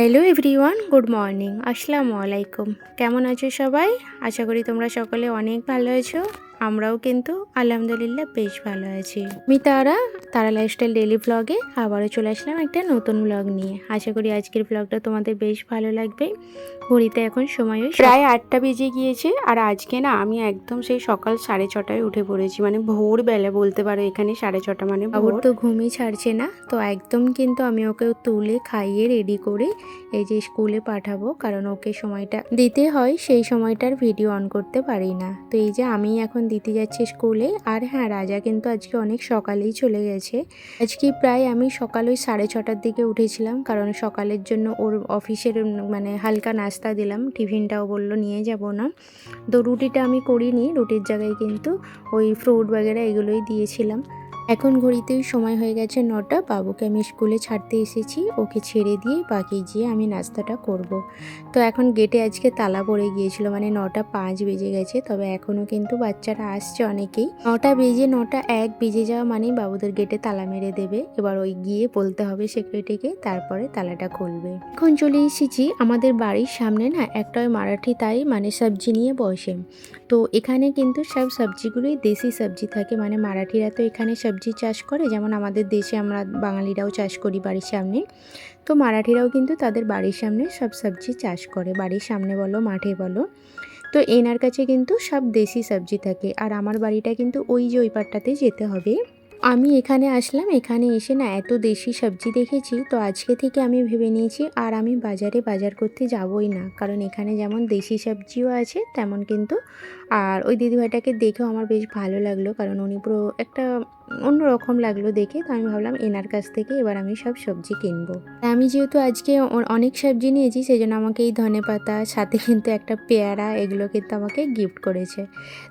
Hello everyone good morning আসসালামু আলাইকুম কেমন আছো সবাই? আশা করি তোমরা সকলে অনেক ভালো আছো। আমরাও কিন্তু আলহামদুলিল্লাহ বেশ ভালো আছি। আমি তারা তারা লাইফস্টাইল ডেলি ব্লগে আবারও চলে আসলাম একটা নতুন ব্লগ নিয়ে। আশা করি আজকের ব্লগটা তোমাদের বেশ ভালো লাগবে। ঘড়িতে এখন সময় প্রায় আটটা বেজে গিয়েছে আর আজকে না আমি একদম সেই সকাল সাড়ে ছটায় উঠে পড়েছি। মানে ভোরবেলা বলতে পারো এখানে সাড়ে ছটা মানে ভোর। তো ঘুমই ছাড়ছে না তো একদম কিন্তু আমি ওকে তুলে খাইয়ে রেডি করে এই যে স্কুলে পাঠাবো কারণ ওকে সময়টা দিতে হয় সেই সময়টার ভিডিও অন করতে পারি না। তো এই যে আমি এখন দিতে যাচ্ছি স্কুলে আর হ্যাঁ রাজা কিন্তু আজকে অনেক সকালেই চলে গেছে। আজকে প্রায় আমি সকাল ওই সাড়ে ছটার দিকে উঠেছিলাম কারণ সকালের জন্য ওর অফিসের মানে হালকা নাস্তা দিলাম, টিফিনটাও বলল নিয়ে যাব না। তো রুটিটা আমি করিনি, রুটির জায়গায় কিন্তু ওই ফ্রুট বাগেরা এগুলোই দিয়েছিলাম। এখন ঘড়িতেই সময় হয়ে গেছে নটা। বাবুকে আমি স্কুলে ছাড়তে এসেছি। ওকে ছেড়ে দিয়ে বাকি গিয়ে আমি নাস্তাটা করব। তো এখন গেটে আজকে তালা পড়ে গিয়েছিল মানে নটা পাঁচ বেজে গেছে। তবে এখনও কিন্তু বাচ্চারা আসছে অনেকেই। নটা বেজে, নটা এক বেজে যাওয়া মানেই বাবুদের গেটে তালা মেরে দেবে। এবার ওই গিয়ে বলতে হবে সেক্রেটারিকে তারপরে তালাটা খুলবে। এখন চলে এসেছি আমাদের বাড়ির সামনে না, একটা ওই মারাঠি তাই মানে সবজি নিয়ে বসে। তো এখানে কিন্তু সব সবজিগুলোই দেশি সবজি থাকে মানে মারাঠিরা তো এখানে সবজি চাষ করে, যেমন আমাদের দেশে আমরা বাঙালিরাও চাষ করি বাড়ির সামনে, তো মারাঠিরাও কিন্তু তাদের বাড়ির সামনে সব সবজি চাষ করে। বাড়ির সামনে বলো, মাঠে বলো, তো এনার কাছে কিন্তু সব দেশি সবজি থাকে। আর আমার বাড়িটা কিন্তু ওই যে ওই পাটটাতে যেতে হবে। আমি এখানে আসলাম, এখানে এসে না এত দেশি সবজি দেখেছি, তো আজকে থেকে আমি ভেবে নিয়েছি আর আমি বাজারে বাজার করতে যাবই না। কারণ এখানে যেমন দেশি সবজিও আছে, তেমন কিন্তু, আর ওই দিদিভাইটাকে দেখেও আমার বেশ ভালো লাগল। কারণ উনি পুরো একটা অন্যরকম লাগল দেখে, তো আমি ভাবলাম এনার কাছ থেকে এবার আমি সব সবজি কিনবো। আমি যেহেতু আজকে অনেক সবজি নিয়েছি সেই জন্য আমাকে এই ধনে পাতা, সাথে কিন্তু একটা পেয়ারা, এগুলো কিন্তু আমাকে গিফট করেছে।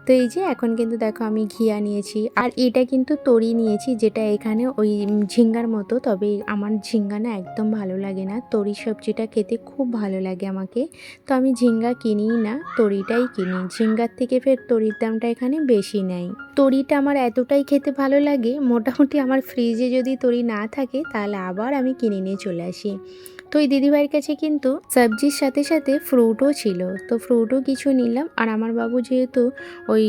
তো এই যে এখন কিন্তু দেখো আমি ঘিয়া নিয়েছি আর এটা কিন্তু তরি নিয়েছি, যেটা এখানে ওই ঝিঙ্গার মতো, তবে আমার ঝিঙ্গা না একদম ভালো লাগে না। তরি সবজিটা খেতে খুব ভালো লাগে আমাকে। তো আমি ঝিঙ্গা কিনিই না, তরিটাই কিনি। ঝিঙ্গার থেকে ফের তরির দামটা এখানে বেশি নেয়। তরিটা আমার এতটাই খেতে ভালো লাগে মোটামুটি আমার ফ্রিজে যদি তরি না থাকে তাহলে আবার আমি কিনে নিয়ে চলে আসি। তো ওই দিদিভাইয়ের কাছে কিন্তু সবজির সাথে সাথে ফ্রুটও ছিল। তো ফ্রুটও কিছু নিলাম। আর আমার বাবু যেহেতু ওই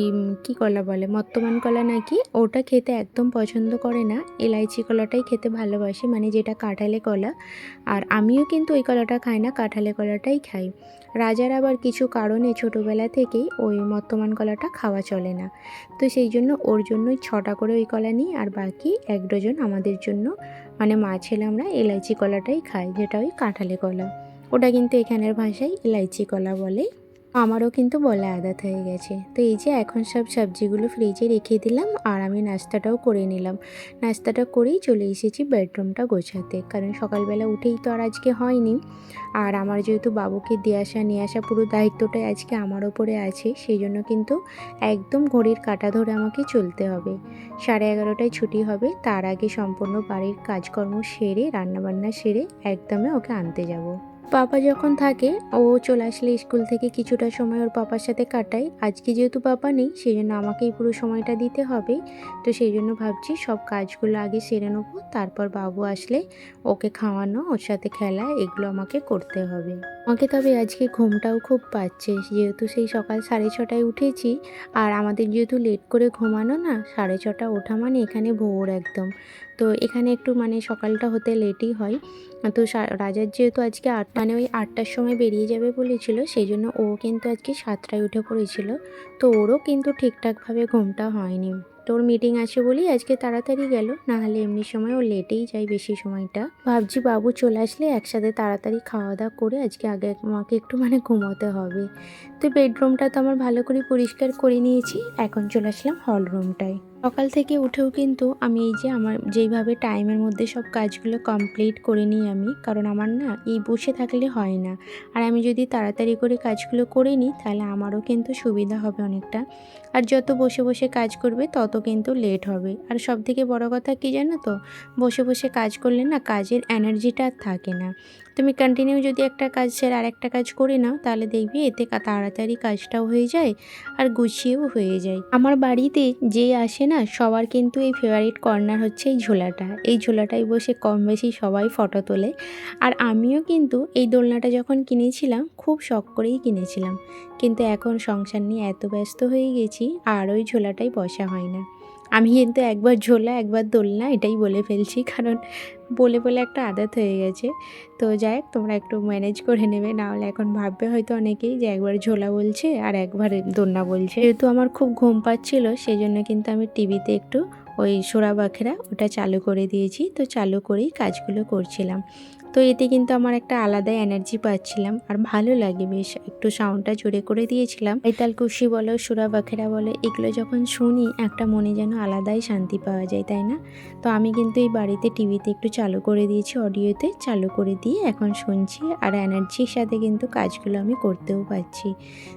কি কলা বলে মত্তমান কলা নাকি, ওটা খেতে একদম পছন্দ করে না। এলাইচি কলাটাই খেতে ভালোবাসে মানে যেটা কাঁঠালে কলা। আর আমিও কিন্তু ওই কলাটা খাই না, কাঁঠালে কলাটাই খাই। রাজার আবার কিছু কারণে ছোটোবেলা থেকেই ওই মত্তমান কলাটা খাওয়া চলে না। তো সেই জন্য ওর জন্যই ছটা করে ওই কলা নিই, আর বাকি এক ডজন আমাদের জন্য মানে মা ছেলে আমরা এলাইচি কলাটাই খাই, যেটা ওই কাঁঠালে কলা। ওটা কিন্তু এখানের ভাষায় এলাইচি কলা বলে। আমারও কিন্তু বলা আদাত হয়ে গেছে। তো এই যে এখন সব সবজিগুলো ফ্রিজে রেখে দিলাম আর আমি নাস্তাটাও করে নিলাম। নাস্তাটা করেই চলে এসেছি বেডরুমটা গোছাতে। কারণ সকালবেলা উঠেই তো আর আজকে হয়নি। আর আমার যেহেতু বাবুকে দিয়ে আসা, নিয়ে আসা পুরো দায়িত্বটাই আজকে আমার ওপরে আছে সেই জন্য কিন্তু একদম ঘড়ির কাটা ধরে আমাকে চলতে হবে। সাড়ে এগারোটায় ছুটি হবে, তার আগে সম্পূর্ণ বাড়ির কাজকর্ম সেরে, রান্নাবান্না সেরে একদমে ওকে আনতে যাব। পাপা যখন থাকে, ও চলে আসলে স্কুল থেকে কিছুটা সময় ওর পাপার সাথে কাটাই আজকে যেহেতু পাপা নেই সেই জন্য আমাকেই পুরো সময়টা দিতে হবে। তো সেই জন্য ভাবছি সব কাজগুলো আগে সেরে নেব, তারপর বাবু আসলে ওকে খাওয়ানো, ওর সাথে খেলা, এগুলো আমাকে করতে হবে। আমাকে তবে আজকে ঘুমটাও খুব পাচ্ছে। যেহেতু সেই সকাল সাড়ে ছটায় উঠেছি, আর আমাদের যেহেতু লেট করে ঘুমানো না, সাড়ে ছটা ওঠা মানে এখানে ভোর একদম। তো এখানে একটু মানে সকালটা হতে লেটই হয়। তো রাজার যেহেতু আজকে আট মানে ওই আটটার সময় বেরিয়ে যাবে বলেছিল, সেই জন্য ও কিন্তু আজকে সাতটায় উঠে পড়েছিল। তো ওরও কিন্তু ঠিকঠাকভাবে ঘুমটা হয়নি। তোর মিটিং আছে বলেই আজকে তাড়াতাড়ি গেল না হলে এমনি সময় ও লেটেই যায় বেশি সময়টা। ভাবছি বাবু চলে আসলে একসাথে তাড়াতাড়ি খাওয়া দাওয়া করে আজকে আগে আমাকে একটু মানে ঘুমোতে হবে। তো বেডরুমটা তো আমার ভালো করে পরিষ্কার করে নিয়েছি, এখন চলে আসলাম হল রুমটায় সকাল থেকে উঠেও কিন্তু আমি এই যে আমার যেইভাবে টাইমের মধ্যে সব কাজগুলো কমপ্লিট করে নিই আমি, কারণ আমার না এই বসে থাকলে হয় না। আর আমি যদি তাড়াতাড়ি করে কাজগুলো করে নিই, তাহলে আমারও কিন্তু সুবিধা হবে অনেকটা। আর যত বসে বসে কাজ করবে, তত কিন্তু লেট হবে। আর সব থেকে বড় কথা কী জানো তো? বসে বসে কাজ করলে না কাজের এনার্জিটা আর থাকে না। তুমি কন্টিনিউ যদি একটা কাজ ছেড়ে আর একটা কাজ করে নাও, তাহলে দেখবি এতে তাড়াতাড়ি কাজটাও হয়ে যায় আর গুছিয়েও হয়ে যায়। আমার বাড়িতে যে আসে না, সবার কিন্তু এই ফেভারিট কর্নার হচ্ছে এই ঝোলাটা। এই ঝোলাটায় বসে কম বেশি সবাই ফটো তোলে। আর আমিও কিন্তু এই দোলনাটা যখন কিনেছিলাম, খুব শখ করেই কিনেছিলাম। কিন্তু এখন সংসার নিয়ে এত ব্যস্ত হয়ে গেছি, আর ওই ঝোলাটাই বসা হয় না। আমি কিন্তু একবার ঝোলা, একবার দোলনা এটাই বলে ফেলছি। কারণ বলে বলে একটা আদত হয়ে গেছে। তো যাই হোক, তোমরা একটু ম্যানেজ করে নেবে। নাহলে এখন ভাববে হয়তো অনেকেই যে একবার ঝোলা বলছে আর একবার দোলনা বলছে। যেহেতু আমার খুব ঘুম পাচ্ছিল সেই জন্য কিন্তু আমি টিভিতে একটু ওই সোরা বাখেরা ওটা চালু করে দিয়েছি। তো চালু করেই কাজগুলো করছিলাম। তো এতে কিন্তু আমার একটা আলাদা এনার্জি পাচ্ছিলাম। আর ভালো লাগে বেশ, একটু সাউন্ডটা জোরে করে দিয়েছিলাম। তাল কুশি বলো, সুরা বাখেরা বলো, এগুলো যখন শুনি, একটা মনে যেন আলাদাই শান্তি পাওয়া যায়, তাই না? তো আমি কিন্তু এই বাড়িতে টিভিতে একটু চালু করে দিয়েছি অডিওতে চালু করে দিয়ে এখন শুনছি। আর এনার্জির সাথে কিন্তু কাজগুলো আমি করতেও পারছি।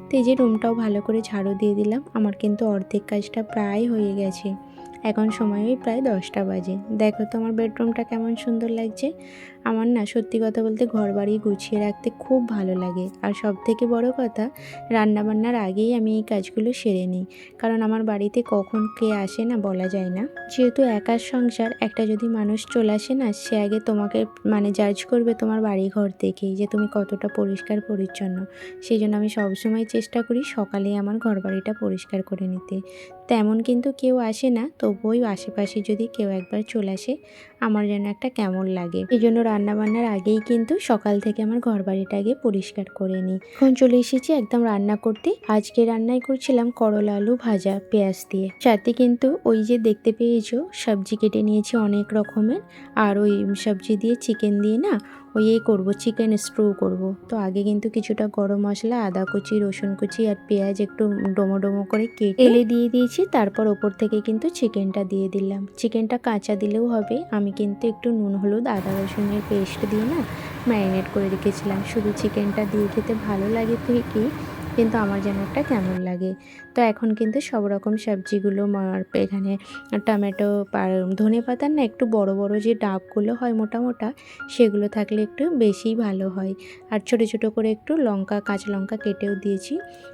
তো এই যে রুমটাও ভালো করে ঝাড়ু দিয়ে দিলাম, আমার কিন্তু অর্ধেক কাজটা প্রায় হয়ে গেছে। এখন সময় প্রায় দশটা বাজে। দেখো তো আমার বেডরুমটা কেমন সুন্দর লাগছে। আমার না সত্যি কথা বলতে ঘর বাড়ি গুছিয়ে রাখতে খুব ভালো লাগে। আর সব থেকে বড় কথা, রান্নাবান্নার আগেই আমি এই কাজগুলো সেরে নিই। কারণ আমার বাড়িতে কখন কে আসে না বলা যায় না। যেহেতু একার সংসার, একটা যদি মানুষ চলে আসে না, সে আগে তোমাকে মানে জাজ করবে তোমার বাড়ি ঘর দেখেই যে তুমি কতটা পরিষ্কার পরিচ্ছন্ন। সেই জন্য আমি সবসময় চেষ্টা করি সকালে আমার ঘর বাড়িটা পরিষ্কার করে নিতে। তেমন কিন্তু কেউ আসে না তবুই আশেপাশে যদি কেউ একবার চলে আসে, আমার যেন একটা কেমন লাগে। এই জন্য রান্নাবান্নার আগেই কিন্তু সকাল থেকে আমার ঘর বাড়িটাকে পরিষ্কার করে নিই। এখন চলে এসেছি একদম রান্না করতে। আজকে রান্নাই করছিলাম করলা আলু ভাজা পেঁয়াজ দিয়ে। সাথে কিন্তু ওই যে দেখতে পেয়েছ, সবজি কেটে নিয়েছি অনেক রকমের। আর ওই সবজি দিয়ে চিকেন দিয়ে না ওই এই করব চিকেন স্ট্রু করব। তো আগে কিন্তু কিছুটা গরম মশলা আদা কুচি রসুন কুচি আর পেঁয়াজ একটু ডোমো ডোমো করে কেটে তেলে দিয়ে দিয়েছি তারপর ওপর থেকে কিন্তু চিকেনটা দিয়ে দিলাম। চিকেনটা কাঁচা দিলেও হবে আমি কিন্তু একটু নুন হলুদ আদা রসুনের পেস্ট দিয়ে না ম্যারিনেট করে রেখেছিলাম। শুধু চিকেনটা দিয়ে খেতে ভালো লাগে ঠিকই কিন্তু আমার যেন একটা কেমন লাগে। তো এখন কিন্তু সব রকম সবজিগুলো এখানে টমেটো ধনে পাতার না একটু বড় বড় যে ডাবগুলো হয় মোটা মোটা, সেগুলো থাকলে একটু বেশিই ভালো হয়। আর ছোট ছোট করে একটু লঙ্কা, কাঁচা লঙ্কা কেটেও দিয়েছি।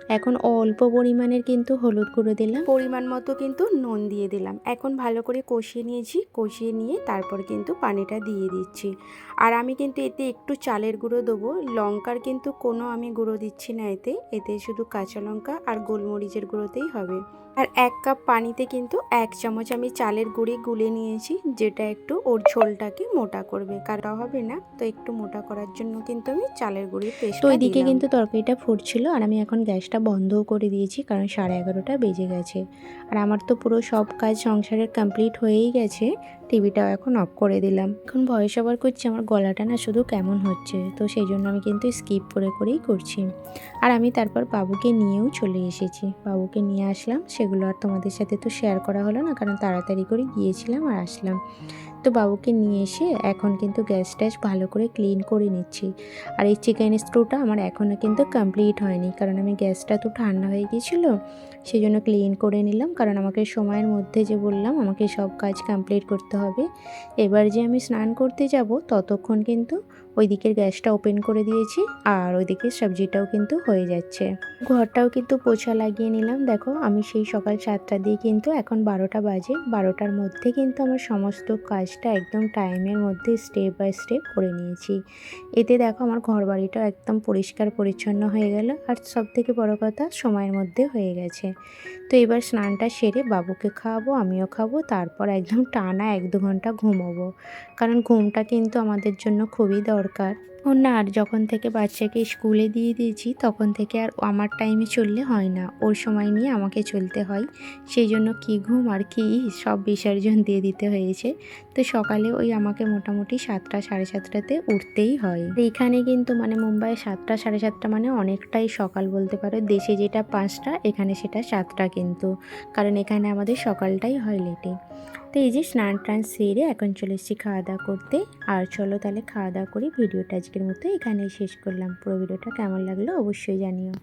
এখন অল্প পরিমাণের কিন্তু হলুদ গুঁড়ো দিলাম। পরিমাণ মতো কিন্তু নুন দিয়ে দিলাম। এখন ভালো করে কষিয়ে নিয়েছি। কষিয়ে নিয়ে তারপর কিন্তু পানিটা দিয়ে দিচ্ছি। আর আমি কিন্তু এতে একটু চালের গুঁড়ো দেবো। লঙ্কার কিন্তু কোনো আমি গুঁড়ো দিচ্ছি না এতে। এতে শুধু কাঁচা লঙ্কা আর গোলমরিচের গুঁড়োতেই হবে। আর এক কাপ পানিতে কিন্তু এক চামচ আমি চালের গুঁড়ি গুলে নিয়েছি যেটা একটু ওর ঝোলটাকে মোটা করবে। কাটা হবে না তো একটু মোটা করার জন্য কিন্তু আমি চালের গুঁড়ির পেস্ট তো ওইদিকে কিন্তু তরকারিটা ফুটছিল আর আমি এখন গ্যাসটা বন্ধও করে দিয়েছি কারণ সাড়ে এগারোটা বেজে গেছে। আর আমার তো পুরো সব কাজ সংসারের কমপ্লিট হয়েই গেছে। টিভিটাও এখন অফ করে দিলাম। এখন ভয়েস ওভার করছি, আমার গলাটা না শুধু কেমন হচ্ছে, তো সেই জন্য আমি কিন্তু স্কিপ করে করেই করছি। আর আমি তারপর বাবুকে নিয়েও চলে এসেছি। বাবুকে নিয়ে আসলাম, সেগুলো আর তোমাদের সাথে তো শেয়ার করা হলো না, কারণ তাড়াতাড়ি করে গিয়েছিলাম আর আসলাম। তো বাবুকে নিয়ে এসে এখন কিন্তু গ্যাস ট্যাস ভালো করে ক্লিন করে নিচ্ছি। আর এই চিকেন স্টুটা আমার এখনও কিন্তু কমপ্লিট হয়নি, কারণ আমি গ্যাসটা তো ঠান্ডা হয়ে গিয়েছিল সেই জন্য ক্লিন করে নিলাম। কারণ আমাকে সময়ের মধ্যে যে বললাম, আমাকে সব কাজ কমপ্লিট করতে হবে। এবার যে আমি স্নান করতে যাব, ততক্ষণ কিন্তু ওই দিকের গ্যাসটা ওপেন করে দিয়েছি আর ওইদিকে সবজিটাও কিন্তু হয়ে যাচ্ছে। ঘরটাও কিন্তু পোছা লাগিয়ে নিলাম। দেখো, আমি সেই সকাল সাতটা দিয়ে কিন্তু এখন বারোটা বাজে। বারোটার মধ্যে কিন্তু আমার সমস্ত কাজটা একদম টাইমের মধ্যে স্টেপ বাই স্টেপ করে নিয়েছি। এতে দেখো, আমার ঘর বাড়িটাও একদম পরিষ্কার পরিচ্ছন্ন হয়ে গেল আর সব থেকে বড় কথা, সময়ের মধ্যে হয়ে গেছে। তো এবার স্নানটা সেরে বাবুকে খাওয়াবো, আমিও খাব, তারপর একদম টানা এক দু ঘণ্টা ঘুমোবো। কারণ ঘুমটা কিন্তু আমাদের জন্য খুবই দরকার। ও না, আর যখন থেকে বাচ্চাকে স্কুলে দিয়ে দিয়েছি, তখন থেকে আর আমার টাইমে চললে হয় না। ওর সময় নিয়ে আমাকে চলতে হয়। সেই জন্য কী ঘুম আর কি সব বিসর্জন দিয়ে দিতে হয়েছে। তো সকালে ওই আমাকে মোটামুটি সাতটা, সাড়ে সাতটাতে উঠতেই হয়। এখানে কিন্তু মানে মুম্বাই সাতটা, সাড়ে সাতটা মানে অনেকটাই সকাল বলতে পারো। দেশে যেটা পাঁচটা, এখানে সেটা সাতটা কিন্তু। কারণ এখানে আমাদের সকালটাই হয় লেটে তো এই যে স্নান টান সেরে এখন চলে এসেছি খাওয়া দাওয়া করতে। আর চলো তাহলে খাওয়া দাওয়া করি ভিডিওটা আজকের মতো এখানেই শেষ করলাম। পুরো ভিডিওটা কেমন লাগল অবশ্যই জানিও।